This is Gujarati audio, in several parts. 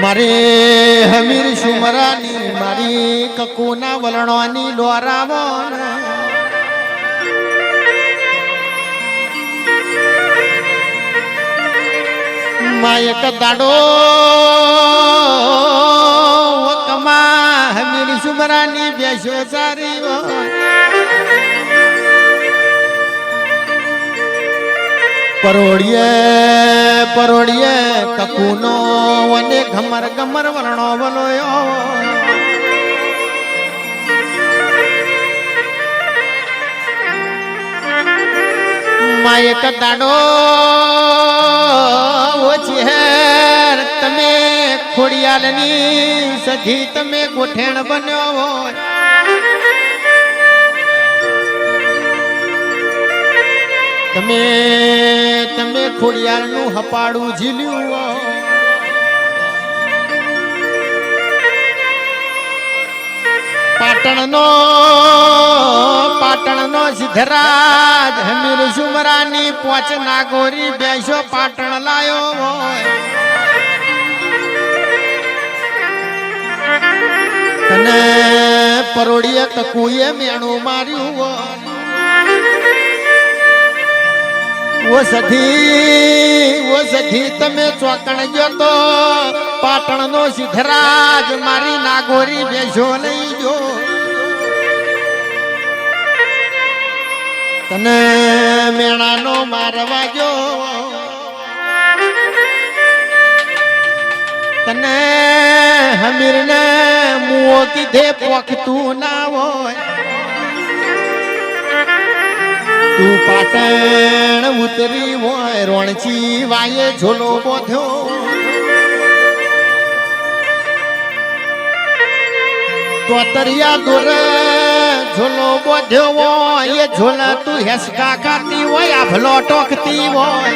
મારે હમીર સુમરાની મારી કકુના વલણોની ડોરાવો માયક દાડો કમા હમીર સુમરાની બેસો સારી પરોડીએ પરોડીએ કકુનો અને ઘમર ગમર વર્ણો વલોયો. માયક દાડો ઓછી હેર તમે ખોડિયાલની સધી તમે ગોઠેણ બન્યો હોય. તમે તમે ખોડિયારનું હપાડું ઝીલ્યું. પાટણનો પાટણનો સિદ્ધરાજ હમીર સુમરાની પોચ નાગોરી બેસો પાટણ લાયો હોય પરોડીએ કકુએ મેણું માર્યું હોય ઓ સધી ઓ સધી તમે ચોકણ ગયો તો પાટણનો સિદ્ધરાજ મારી નાગોરી બેસો લઈ જો તને મેણાનો મારવા જો તને હમીરને મુઓ કીધે પોખતું ના હોય. તું પાટણ ઉતરી હોય રોણચી વાયે ઝોલો બોધ્યો તોતરિયા દોરે ઝોલો બોધ્યો હોય, એ ઝોલા તું હેસકા કાતી હોય, આભલો ટોકતી હોય.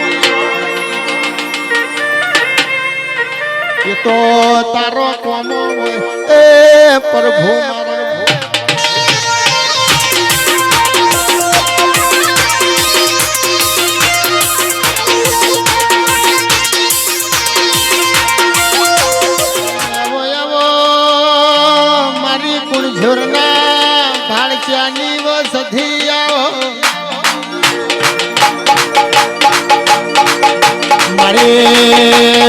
એ તો તારો કોમો હોય, એ પ્રભુ ભાળચ્યાની વો સધી આવો મારે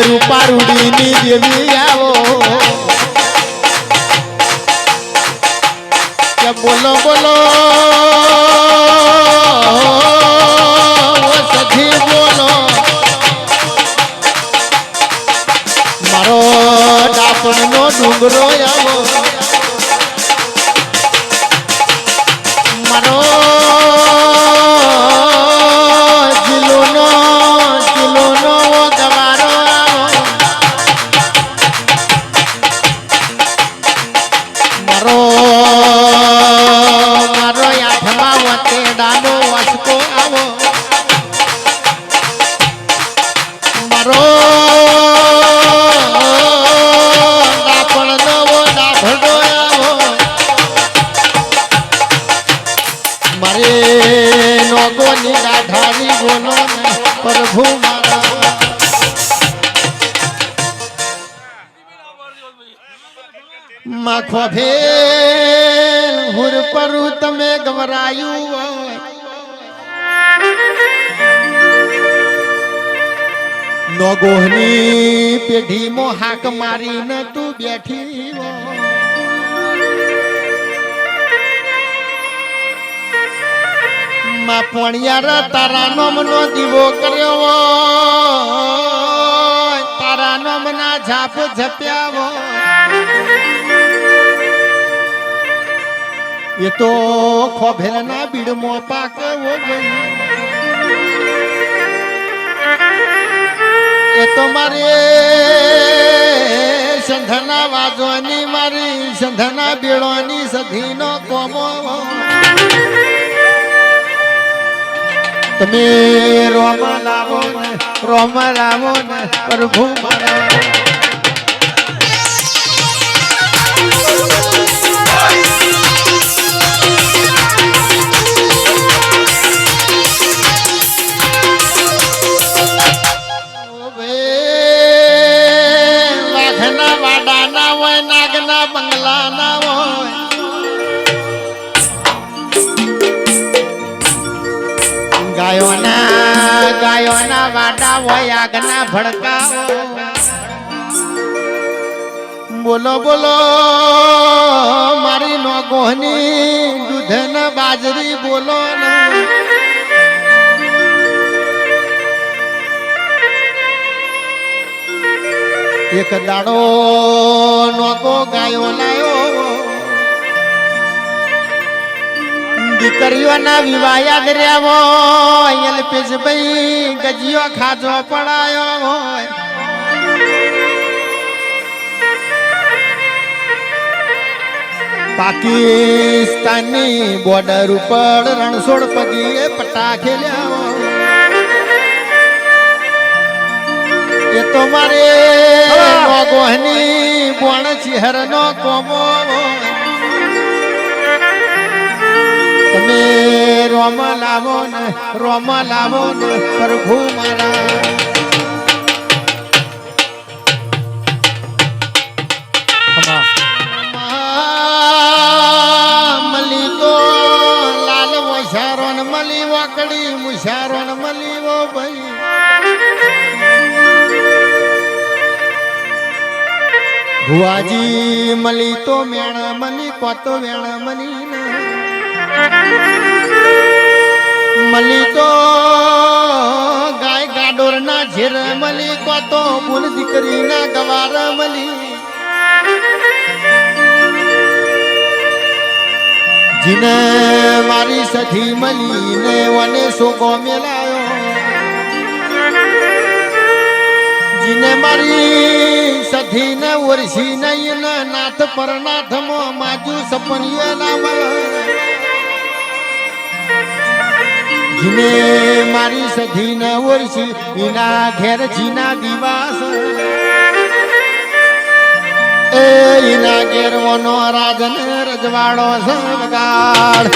રૂપારૂડીની દેવી આવો. કે બોલો બોલો. ઓ સધી બોલો. મારો ડાપણનો ડુંગરો આવો. mandar માખો ભેલ હુર પરુ તમે ગવરાયું હોય. નોગોહની પેઢીમાં હાક મારીને તું બેઠી માં પોણિયાર તારા નોમનો દીવો કર્યો તારા નોમના જાપ જપ્યાવો. એ તો ખોભેલના બીડમાં પાકવો એ તો મારે સંધના વાજવાની મારી સંધના બીડોની સધીનો કોમો. તમે રોમ લાવો ને રોમ લાવો પ્રભુ મારા ગાયોના વાડા હોય આગના ભડકાઓ. બોલો બોલો, મારી નોગોહની દૂધ ને બાજરી બોલો એક દાડો નોકો ગાયો લાયો. દીકરીઓના વિવાહ યાદ હોય અલ્પેશભાઈ ગજીયો ખાજો પડાયો હોય. પાકિસ્તાની બોર્ડર ઉપર રણછોડ પગીએ પટા ખેલ્યા. એ તો મારે ગોહની બોણ ચિહરનો કોમો તમે રોમ લાવો ને, રોમ લાવો ને, પ્રભુ મારા. વાકડી મુશારો મલીવો ભાઈ. ભુવાજી મલી તો મેણ મની કોતો વેણ મની ના. મલી તો ગાય ગાડોર ના ઝેર મલી કોતો ભૂલ દીકરી ના ગવાર મલી. જીને મારી સખી મલી ને વને સોગો મેલાયો. જીને મારી સધી ને નહીં ને નાથ પર નાથ મો માજુ સપનિયે ના મળે જીને મારી સખી ને છે એના ઘેર જીના દિવાસ એ ઈના ઘેરવાનો રાજન રજવાડો સંગાડ